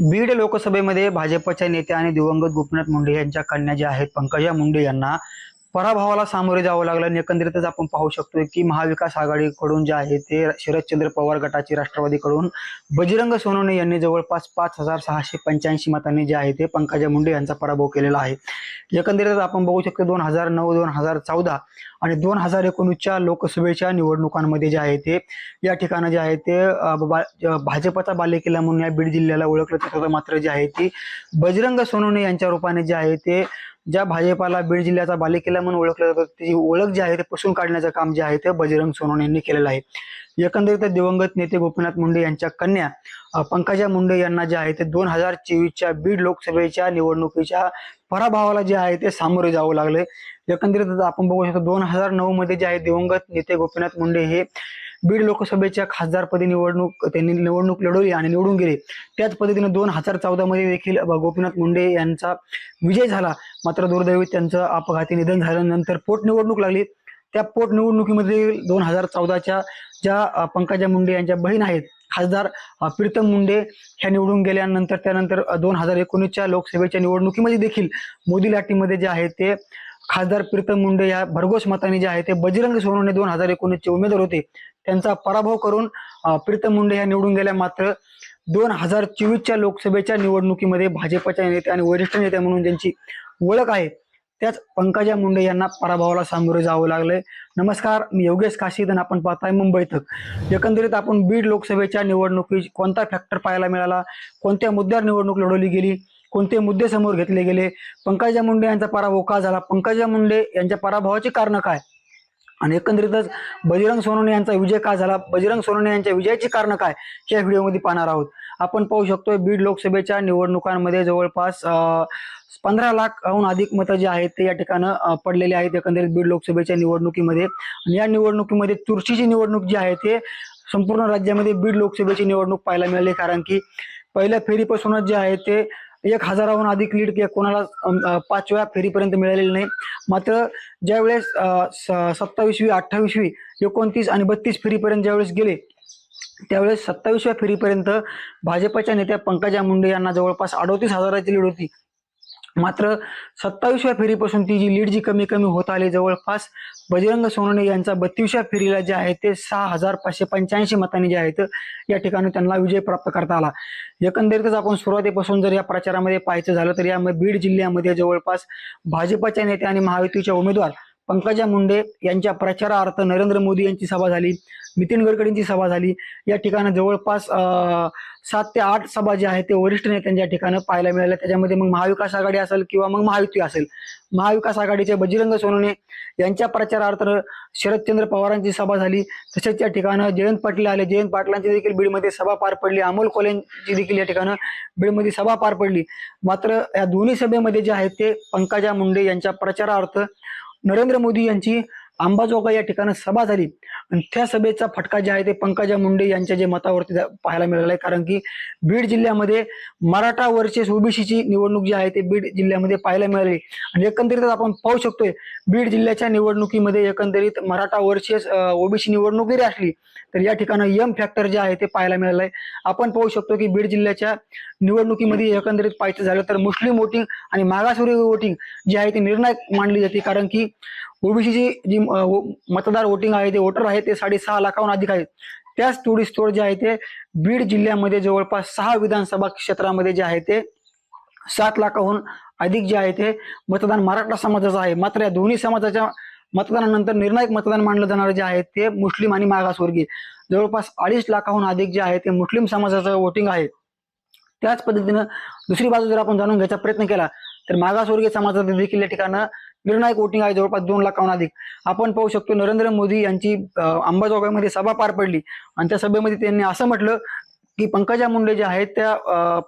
बीड लोकसभेमध्ये भाजपच्या नेत्या आणि दिवंगत गोपीनाथ मुंडे यांच्या कन्या ज्या आहेत पंकजा मुंडे यांना पराभवाला सामोरे जावं लागलं. आणि एकंदरीतच आपण पाहू शकतोय की महाविकास आघाडीकडून जे आहे ते शरदचंद्र पवार गटाचे राष्ट्रवादीकडून बजरंग सोनवणे यांनी जवळपास पाच हजार सहाशे पंच्याऐंशी मतांनी जे आहे ते पंकजा मुंडे यांचा पराभव केलेला आहे. एकंदरीतच आपण बघू शकतो दोन हजार नऊ दोन हजार चौदा आणि दोन हजार एकोणीसच्या लोकसभेच्या निवडणुकांमध्ये जे आहे ते या ठिकाणी जे आहे ते भाजपचा बालेकिल्ला म्हणून या बीड जिल्ह्याला ओळखलं जात. मात्र जे आहे ती बजरंग सोनवणे यांच्या रूपाने जे आहे ते ज्या भाजपाला बीड जिल्ह्याचा बालेकिल्ला म्हणून ओळखलं जातं त्याची ओळख जी आहे ते पुसून काढण्याचं काम जे आहे ते बजरंग सोनवणे यांनी केलेलं आहे. एकंदरीत दिवंगत नेते गोपीनाथ मुंडे यांच्या कन्या पंकजा मुंडे यांना जे आहे ते दोन हजार चोवीसच्या बीड लोकसभेच्या निवडणुकीच्या पराभवाला जे आहे ते सामोरे जावं लागले. एकंदरीत आपण बघू शकतो दोन हजार नऊ मध्ये जे आहे दिवंगत नेते गोपीनाथ मुंडे हे बीड लोकसभेच्या खासदारपदी निवडणूक त्यांनी निवडणूक लढवली आणि निवडून गेले. त्याच पद्धतीने दोन हजार चौदा मध्ये देखील गोपीनाथ मुंडे यांचा विजय झाला. मात्र दुर्दैवी त्यांचं अपघाती निधन झाल्यानंतर पोटनिवडणूक लागली. त्या पोटनिवडणुकीमध्ये दोन हजार चौदाच्या ज्या पंकजा मुंडे यांच्या बहीण आहेत खासदार प्रीतम मुंडे ह्या निवडून गेल्यानंतर त्यानंतर दोन हजार एकोणीसच्या लोकसभेच्या निवडणुकीमध्ये देखील मोदी लाटीमध्ये जे आहे ते खासदार प्रीतम मुंडे या भरघोस मताने जे आहे ते बजरंग सोनवणे दोन हजार एकोणीसचे उमेदवार होते. त्यांचा पराभव करून प्रीतम मुंडे ह्या निवडून गेल्या मात्र दोन हजार चोवीसच्या लोकसभेच्या निवडणुकीमध्ये भाजपच्या नेते आणि वरिष्ठ नेते म्हणून ज्यांची ओळख आहे त्याच पंकजा मुंडे यांना पराभवाला सामोरे जावं लागलंय. नमस्कार मी योगेश काशीद आणि आपण पाहताय मुंबई तक. एकंदरीत आपण बीड लोकसभेच्या निवडणुकीत कोणता फॅक्टर पाहायला मिळाला? कोणत्या मुद्द्यावर निवडणूक लढवली गेली? कोणते मुद्दे समोर घेतले गेले? पंकजा मुंडे यांचा पराभव का झाला? पंकजा मुंडे यांच्या पराभवाची कारणं काय? आणि एकंदरीतच बजरंग सोनवणे यांचा विजय का झाला? बजरंग सोनवणे यांच्या विजयाची कारणं काय? या व्हिडिओमध्ये पाहणार आहोत. आपण पाहू शकतोय बीड लोकसभेच्या निवडणुकांमध्ये जवळपास पंधरा लाखहून अधिक मतं जे आहेत ते या ठिकाणं पडलेले आहेत. एकंदरीत बीड लोकसभेच्या निवडणुकीमध्ये. आणि या निवडणुकीमध्ये चुरशीची निवडणूक जी आहे ते संपूर्ण राज्यामध्ये बीड लोकसभेची निवडणूक पाहायला मिळाली. कारण की पहिल्या फेरीपासूनच जे आहे ते एक हजाराहून अधिक लीड किंवा कोणाला पाचव्या फेरीपर्यंत मिळालेली नाही. मात्र ज्यावेळेस स- सत्तावीसवी अठ्ठावीसवी एकोणतीस आणि बत्तीस फेरीपर्यंत ज्यावेळेस गेले त्यावेळेस सत्तावीसव्या फेरीपर्यंत भाजपच्या नेत्या पंकजा मुंडे यांना जवळपास अडोतीस हजाराची लीड होती. मात्र सत्तावीसव्या फेरीपासून ती जी लीड जी कमी कमी होत आली जवळपास बजरंग सोनवणे यांचा बत्तीसव्या फेरीला जे आहे ते सहा हजार पाचशे पंच्याऐंशी मतांनी जे आहेत या ठिकाणी त्यांना विजय प्राप्त करता आला. एकंदरीतच आपण सुरुवातीपासून जर या प्रचारामध्ये पाहायचं झालं तर यामध्ये बीड जिल्ह्यामध्ये जवळपास भाजपच्या नेते आणि महायुतीच्या उमेदवार पंकजा मुंडे यांच्या प्रचारार्थ नरेंद्र मोदी यांची सभा झाली नितीन गडकरींची सभा झाली. या ठिकाणी जवळपास सात ते आठ सभा ज्या आहेत ते वरिष्ठ नेत्यांच्या ठिकाणी पाहायला मिळाल्या. त्याच्यामध्ये मग महाविकास आघाडी असेल किंवा मग महायुती असेल. महाविकास आघाडीचे बजरंग सोनवणे यांच्या प्रचारार्थ शरदचंद्र पवारांची सभा झाली. तसेच या ठिकाणं जयंत पाटील आले. जयंत पाटलांची देखील बीडमध्ये सभा पार पडली. अमोल कोलेंची देखील या ठिकाणं बीडमध्ये सभा पार पडली. मात्र या दोन्ही सभेमध्ये जे आहेत ते पंकजा मुंडे यांच्या प्रचारार्थ नरेंद्र मोदी यांची अंबाजोगाई या ठिकाणी सभा झाली. आणि त्या सभेचा फटका जे आहे ते पंकजा मुंडे यांच्या जे मतावरती पाहायला मिळाला आहे. कारण की बीड जिल्ह्यामध्ये मराठा वर्सेस ओबीसीची निवडणूक जी आहे ते बीड जिल्ह्यामध्ये पाहायला मिळाली. आणि एकंदरीतच आपण पाहू शकतोय बीड जिल्ह्याच्या निवडणुकीमध्ये एकंदरीत मराठा वर्सेस ओबीसी निवडणूक जरी असली तर या ठिकाणी यम फॅक्टर जे आहे ते पाहायला मिळालं आहे. आपण पाहू शकतो की बीड जिल्ह्याच्या निवडणुकीमध्ये एकंदरीत पाहायचं झालं तर मुस्लिम वोटिंग आणि मागासवर्गीय वोटिंग जी आहे ती निर्णायक मानली जाते. कारण की ओबीसीची जी वो- मतदार वोटिंग आहे ते वोटर आहे ते साडेसहा लाखाहून अधिक आहेत. त्याच तोडीस तोड जे आहे ते बीड जिल्ह्यामध्ये जवळपास सहा विधानसभा क्षेत्रामध्ये जे आहे ते सात लाखाहून अधिक जे आहे ते मतदान मराठा समाजाचं आहे. मात्र या दोन्ही समाजाच्या मतदानानंतर निर्णायक मतदान मानलं जाणारे जे आहे ते मुस्लिम आणि मागासवर्गीय. जवळपास अडीच लाखाहून अधिक जे आहे ते मुस्लिम समाजाचं वोटिंग आहे. त्याच पद्धतीनं दुसरी बाजू जर आपण जाणून घ्यायचा प्रयत्न केला तर मागासवर्गीय समाजात देखील या ठिकाणं निर्णायक वोटिंग आहे जवळपास दोन लाखाहून अधिक. आपण पाहू शकतो नरेंद्र मोदी यांची अंबाजोगाईमध्ये सभा पार पडली. आणि त्या सभेमध्ये त्यांनी असं म्हटलं की पंकजा मुंडे जे आहेत त्या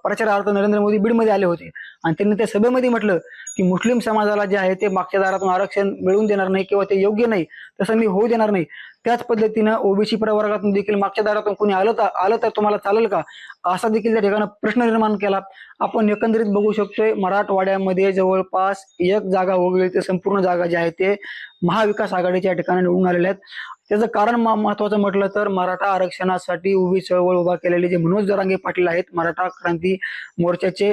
प्रचारार्थ नरेंद्र मोदी बीडमध्ये आले होते. आणि त्यांनी त्या सभेमध्ये म्हटलं की मुस्लिम समाजाला जे आहे ते मागच्या दारातून आरक्षण मिळवून देणार नाही किंवा ते योग्य नाही तसं मी होऊ देणार नाही. त्याच पद्धतीनं ओबीसी प्रवर्गातून देखील मागच्या दारातून कोणी आलं तर आलं तर तुम्हाला चालेल का? असा देखील त्या ठिकाणी प्रश्न निर्माण केला. आपण एकंदरीत बघू शकतोय मराठवाड्यामध्ये जवळपास एक जागा वगळली ते संपूर्ण जागा ज्या आहे ते महाविकास आघाडीच्या ठिकाणी निवडून आलेल्या आहेत. त्याचं कारण महत्वाचं म्हटलं तर मराठा आरक्षणासाठी उभी चळवळ उभा केलेले जे मनोज जरांगे पाटील आहेत मराठा क्रांती मोर्चाचे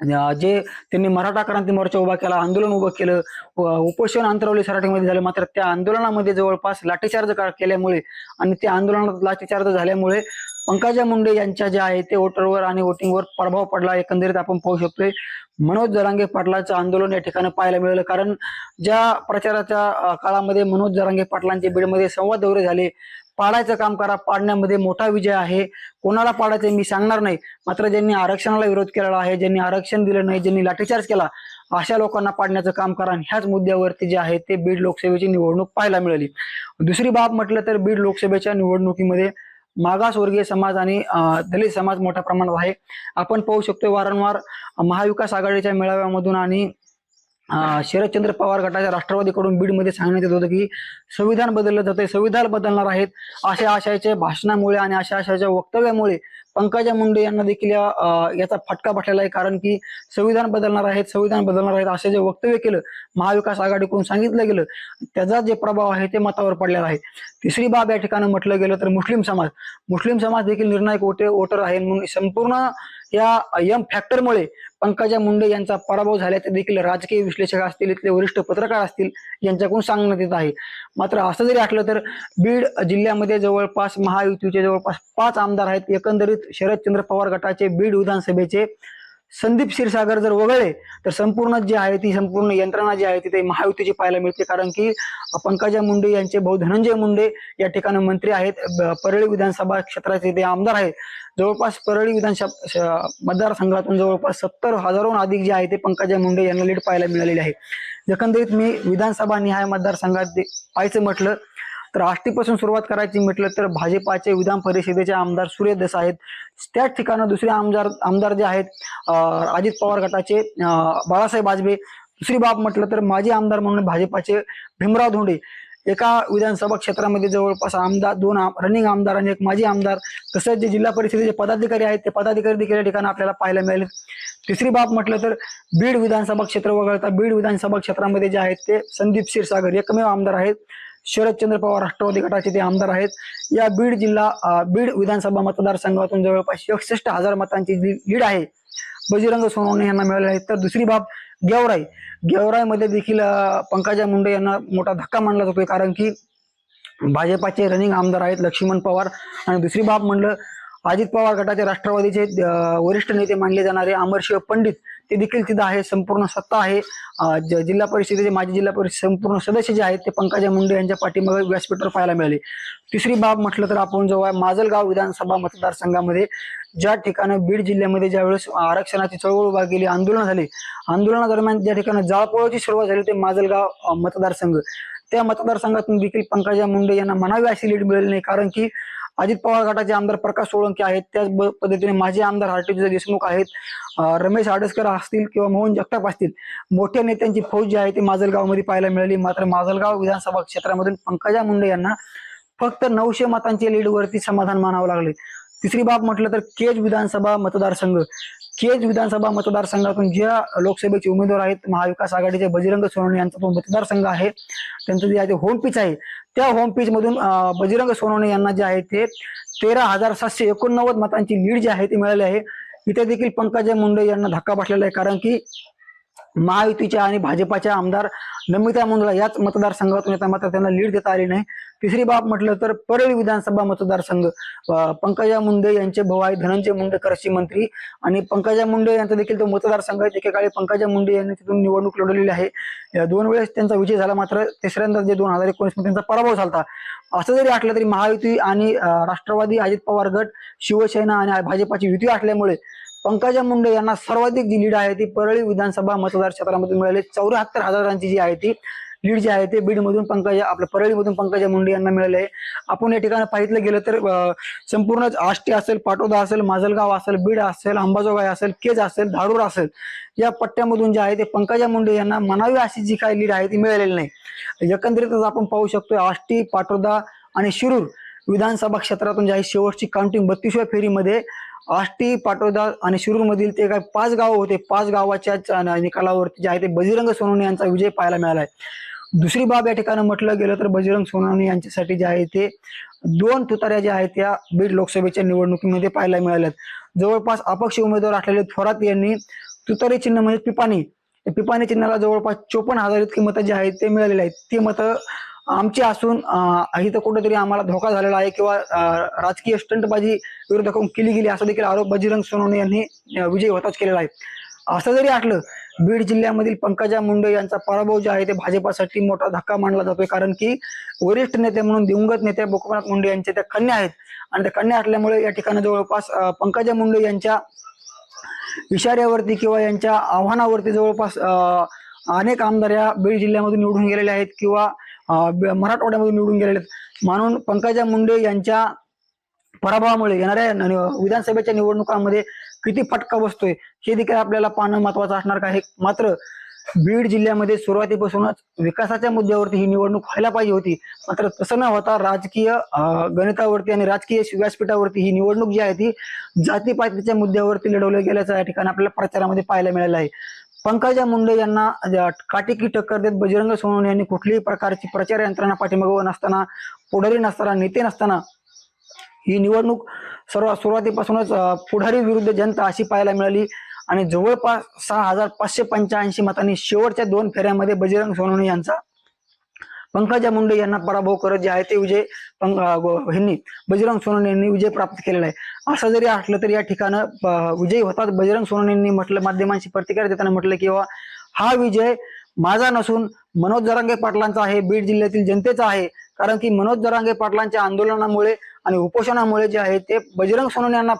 जे त्यांनी मराठा क्रांती मोर्चा उभा केला आंदोलन उभं केलं उपोषण अंतरवली सराठीमध्ये झालं मात्र त्या आंदोलनामध्ये जवळपास लाठीचार्ज केल्यामुळे आणि त्या आंदोलनात लाठीचार्ज झाल्यामुळे पंकजा मुंडे यांच्या ज्या आहे ते वोटरवर आणि वोटिंगवर प्रभाव पडला एकंदरीत आपण पाहू शकतोय. मनोज जरांगे पाटलाचं आंदोलन या ठिकाणी पाहायला मिळालं कारण ज्या प्रचाराच्या काळामध्ये मनोज जरांगे पाटलांचे बीडमध्ये संवाद दौरे झाले पाडायचं काम करा. पाडण्यामध्ये मोठा विजय आहे. कोणाला पाडायचं मी सांगणार नाही. मात्र ज्यांनी आरक्षणाला विरोध केलेला आहे ज्यांनी आरक्षण दिलं नाही ज्यांनी लाठीचार्ज केला अशा लोकांना पाडण्याचं काम करा आणि ह्याच मुद्द्यावरती जे आहे ते बीड लोकसभेची निवडणूक पाहायला मिळाली. दुसरी बाब म्हटलं तर बीड लोकसभेच्या निवडणुकीमध्ये मागासवर्गीय समाज आणि दलित समाज मोठ्या प्रमाणात आहे. आपण पाहू शकतो वारंवार महाविकास आघाडीच्या मेळाव्यामधून आणि शरदचंद्र पवार गटाच्या राष्ट्रवादीकडून बीडमध्ये सांगण्यात येत होतं की संविधान बदललं जातंय संविधान बदलणार आहेत अशा आशयाच्या भाषणामुळे आणि अशा आशयाच्या वक्तव्यामुळे पंकजा मुंडे यांना देखील याचा फटका बसलेला आहे. कारण की संविधान बदलणार आहेत संविधान बदलणार आहेत असे जे वक्तव्य केलं महाविकास आघाडीकडून सांगितलं गेलं त्याचा जे प्रभाव आहे ते मतावर पडलेला आहे. तिसरी बाब या ठिकाणी म्हटलं गेलं तर मुस्लिम समाज. मुस्लिम समाज देखील निर्णायक वोटे वोटर आहे म्हणून संपूर्ण या यम फॅक्टरमुळे पंकजा मुंडे यांचा पराभव झाल्याचे देखील राजकीय विश्लेषक असतील इथले वरिष्ठ पत्रकार असतील यांच्याकडून सांगण्यात येत आहे. मात्र असं जरी असलं तर बीड जिल्ह्यामध्ये जवळपास महायुतीचे जवळपास पाच आमदार आहेत. एकंदरीत शरदचंद्र पवार गटाचे बीड विधानसभेचे संदीप क्षीरसागर जर वगळले तर संपूर्ण जे आहे ती संपूर्ण यंत्रणा जी आहे ती ते महायुतीची पाहायला मिळते. कारण की पंकजा मुंडे यांचे भाऊ धनंजय मुंडे या ठिकाणी मंत्री आहेत. परळी विधानसभा क्षेत्राचे ते आमदार आहेत. जवळपास परळी विधानसभा मतदारसंघातून जवळपास सत्तर हजारहून अधिक जे आहे ते पंकजा मुंडे यांना लीड पाहायला मिळालेले आहे. एकंदरीत मी विधानसभा निहाय मतदारसंघात पाहायचं म्हटलं तर आष्टीपासून सुरुवात करायची म्हटलं तर भाजपाचे विधान परिषदेचे आमदार सूर्य देस आहेत. त्याच ठिकाणी दुसरे आमदार आमदार जे आहेत अजित पवार गटाचे बाळासाहेब आजबे. दुसरी बाब म्हटलं तर माजी आमदार म्हणून भाजपाचे भीमराव धोंडे. एका विधानसभा क्षेत्रामध्ये जवळपास आमदार दोन आम- रनिंग आमदार आणि एक माजी आमदार. तसंच जे जिल्हा परिषदेचे पदाधिकारी आहेत ते पदाधिकारी देखील या ठिकाणी आपल्याला पाहायला मिळाले. तिसरी बाब म्हटलं तर बीड विधानसभा क्षेत्र वगळता बीड विधानसभा क्षेत्रामध्ये जे आहेत ते संदीप क्षीरसागर एकमेव आमदार आहेत. शरदचंद्र पवार राष्ट्रवादी गटाचे ते आमदार आहेत. या बीड जिल्हा बीड विधानसभा मतदारसंघातून जवळपास एकसष्ट हजार मतांची जी लीड आहे बजरंग सोनवणे यांना मिळाले आहे. तर दुसरी बाब गेवराई. गेवराईमध्ये देखील पंकजा मुंडे यांना मोठा धक्का मानला जातोय. कारण की भाजपाचे रनिंग आमदार आहेत लक्ष्मण पवार. आणि दुसरी बाब म्हणलं अजित पवार गटाचे राष्ट्रवादीचे वरिष्ठ नेते मानले जाणारे अमरशिव पंडित ते देखील तिथं आहे संपूर्ण सत्ता आहे. ज- जिल्हा परिषदेचे माजी जिल्हा परिषद संपूर्ण सदस्य जे आहेत ते पंकजा मुंडे यांच्या पाठीमागे व्यासपीठावर पाहायला मिळाले. तिसरी बाब म्हटलं तर आपण जेव्हा माजलगाव विधानसभा मतदारसंघामध्ये ज्या ठिकाणी बीड जिल्ह्यामध्ये ज्यावेळेस आरक्षणाची चळवळ उभा केली आंदोलन झाले आंदोलनादरम्यान ज्या ठिकाणी जाळपोळाची सुरुवात झाली ते माजलगाव मतदारसंघ. त्या मतदारसंघातून देखील पंकजा मुंडे यांना म्हणावी अशी लीड मिळाली नाही कारण की अजित पवार गटाचे आमदार प्रकाश सोळंके आहेत. त्याच पद्धतीने माजी आमदार हर्षित देशमुख आहेत. रमेश आडसकर असतील किंवा मोहन जगताप असतील मोठ्या नेत्यांची फौज जी आहे ती माजलगावमध्ये पाहायला मिळाली. मात्र माजलगाव विधानसभा क्षेत्रामधून पंकजा मुंडे यांना फक्त नऊशे मतांच्या लीडवरती समाधान मानावं लागले. तिसरी बाब म्हटलं तर केज विधानसभा मतदारसंघ. केज विधानसभा मतदारसंघातून ज्या लोकसभेचे उमेदवार आहेत महाविकास आघाडीचे बजरंग सोनवणे यांचा तो मतदारसंघ आहे. त्यांचं जे आहे ते होम पिच आहे. त्या होम पिच मधून बजरंग सोनवणे यांना जे आहे ते तेरा हजार सातशे एकोणनव्वद मतांची लीड जी आहे ती मिळाली आहे. इथे देखील पंकजा मुंडे यांना धक्का बसलेला आहे कारण की महायुतीच्या आणि भाजपाच्या आमदार नमिता मुंदळा याच मतदारसंघातून येतात मात्र त्यांना लीड देता आली नाही. तिसरी बाब म्हटलं तर परळी विधानसभा मतदारसंघ पंकजा मुंडे यांचे भाऊ आहे धनंजय मुंडे कृषी मंत्री आणि पंकजा मुंडे यांचा देखील तो मतदारसंघ आहे. एकेकाळी पंकजा मुंडे यांनी तिथून निवडणूक लढवलेली आहे. या दोन वेळेस त्यांचा विजय झाला मात्र तिसऱ्यांदा जे दोन हजार एकोणीसमध्ये त्यांचा पराभव झाला असं जरी आटलं तरी महायुती आणि राष्ट्रवादी अजित पवार गट शिवसेना आणि भाजपाची युती असल्यामुळे पंकजा मुंडे यांना सर्वाधिक जी लीड आहे ती परळी विधानसभा मतदार क्षेत्रामध्ये मिळाली. चौऱ्याहत्तर हजारांची जी आहे ती लीड जी आहे ते बीडमधून पंकजा आपल्या परळीमधून पंकजा मुंडे यांना मिळाले. आहे आपण या ठिकाणी पाहिलं गेलं तर संपूर्ण आष्टी असेल पाटोदा असेल माजलगाव असेल बीड असेल अंबाजोगाई असेल केज असेल धारूर असेल या पट्ट्यामधून जे आहे ते पंकजा मुंडे यांना म्हणावी अशी जी काही लीड आहे ती मिळालेली नाही. एकंदरीतच आपण पाहू शकतो आष्टी पाटोदा आणि शिरूर विधानसभा क्षेत्रातून जे आहे शेवटची काउंटिंग बत्तीसव्या फेरीमध्ये आष्टी पाटोदा आणि शिरूर मधील ते काय पाच गाव होते. पाच गावाच्या निकालावरती जे आहे ते बजरंग सोनवणे यांचा विजय पाहायला मिळाला आहे दुसरी बाब या ठिकाणी म्हटलं गेलं तर बजरंग सोनवणे यांच्यासाठी जे आहे ते दोन तुतऱ्या ज्या आहेत त्या बीड लोकसभेच्या निवडणुकीमध्ये पाहायला मिळाल्यात. जवळपास अपक्ष उमेदवार असलेले थोरात यांनी तुतारी चिन्ह म्हणजे पिपाणी. पिपाणी चिन्हाला जवळपास चोपन्न हजार इतकी मतं जी आहेत ते मिळालेली आहेत. ती मतं आमची असून इथं कुठेतरी आम्हाला धोका झालेला आहे किंवा राजकीय स्टंटबाजी विरोधकांकडून केली गेली असा देखील आरोप बजरंग सोनवणे यांनी विजय होताच केलेला आहे. असं जरी आटलं बीड जिल्ह्यामधील पंकजा मुंडे यांचा पराभव जो आहे ते भाजपासाठी मोठा धक्का मानला जातोय. कारण की वरिष्ठ नेते म्हणून दिवंगत नेते गोपीनाथ मुंडे यांचे त्या कन्या आहेत. आणि त्या कन्या असल्यामुळे या ठिकाणी जवळपास पंकजा मुंडे यांच्या इशाऱ्यावरती किंवा यांच्या आव्हानावरती जवळपास अनेक आमदार या बीड जिल्ह्यामधून निवडून गेलेले आहेत. किंवा मराठवाड्यामध्ये निवडून गेलेले आहेत म्हणून पंकजा मुंडे यांच्या पराभवामुळे येणाऱ्या विधानसभेच्या निवडणुकांमध्ये किती फटका बसतोय हे देखील आपल्याला पाहणं महत्वाचं असणार. आहे मात्र बीड जिल्ह्यामध्ये सुरुवातीपासूनच विकासाच्या मुद्द्यावरती ही निवडणूक व्हायला पाहिजे होती. मात्र तसं न होता राजकीय गणितावरती आणि राजकीय व्यासपीठावरती ही निवडणूक जी आहे ती जातीपातीच्या मुद्द्यावरती लढवलं गेल्याचं या ठिकाणी आपल्याला प्रचारामध्ये पाहायला मिळालं आहे. पंकजा मुंडे यांना काटेकी टक्कर देत बजरंग सोनवणे यांनी कुठल्याही प्रकारची प्रचार यंत्रणा पाठीमागं नसताना पुढारी नसताना नेते नसताना ही निवडणूक सर्व सुरुवातीपासूनच पुढारी विरुद्ध जनता अशी पाहायला मिळाली. आणि जवळपास सहा हजार पाचशे पंच्याऐंशी मतांनी शेवटच्या दोन फेऱ्यामध्ये बजरंग सोनवणे यांचा पंकजा मुंडे यांना पराभव करत जे आहे ते विजय ह्यांनी बजरंग सोनवणे यांनी विजय प्राप्त केलेला आहे. असं जरी असलं तरी या ठिकाणं विजयी होतात. बजरंग सोनवणे यांनी म्हटलं माध्यमांशी प्रतिक्रिया देताना म्हटलं की हा विजय माझा नसून मनोज जरांगे पाटलांचा आहे बीड जिल्ह्यातील जनतेचा आहे. कारण की मनोज जरांगे पाटलांच्या आंदोलनामुळे आणि उपोषणामुळे जे आहे ते बजरंग सोनवणे यांना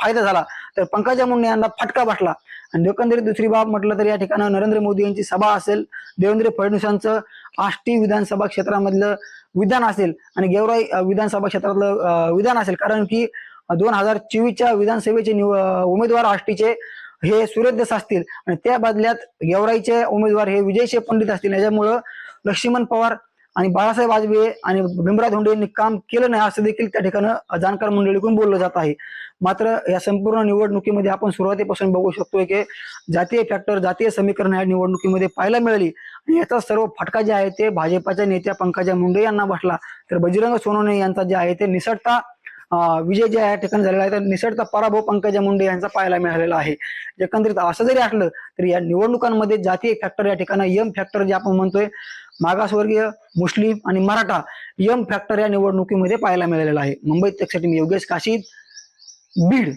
फायदा झाला. तर पंकजा मुंडे यांना फटका बसला. आणि एकंदरीत दुसरी बाब म्हटलं तर या ठिकाणी नरेंद्र मोदी यांची सभा असेल. देवेंद्र फडणवीसांचं आष्टी विधानसभा क्षेत्रामधलं विधान असेल आणि गेवराई विधानसभा क्षेत्रातलं विधान असेल. कारण की दोन हजार चोवीसच्या विधानसभेचे निव- उमेदवार आष्टीचे हे सुरेश असतील. आणि त्या बदल्यात गेवराईचे उमेदवार हे विजयशे पंडित असतील. याच्यामुळं लक्ष्मण पवार आणि बाळासाहेब आजबे आणि भीमराव धोंडे यांनी काम केलं नाही असं देखील त्या ठिकाणी जाणकार मंडळीकडून बोललं जात आहे. मात्र या संपूर्ण निवडणुकीमध्ये आपण सुरुवातीपासून बघू शकतोय की जातीय फॅक्टर जातीय समीकरण या निवडणुकीमध्ये पाहायला मिळाली. आणि याचा सर्व फटका जे आहे ते भाजपाच्या नेत्या पंकजा मुंडे यांना बसला. तर बजरंग सोनवणे यांचा जे आहे ते निसटता विजय जे आहे या ठिकाणी झालेला आहे. तर निसटता पराभव पंकजा मुंडे यांचा पाहायला मिळालेला आहे. एकंदरीत असं जरी असलं तरी या निवडणुकांमध्ये जातीय फॅक्टर या ठिकाणी यम फॅक्टर जे आपण म्हणतोय मागासवर्गीय मुस्लिम आणि मराठा यम फॅक्टर या निवडणुकीमध्ये पाहायला मिळालेला आहे. मुंबईत त्यासाठी मी योगेश काशीद बीड.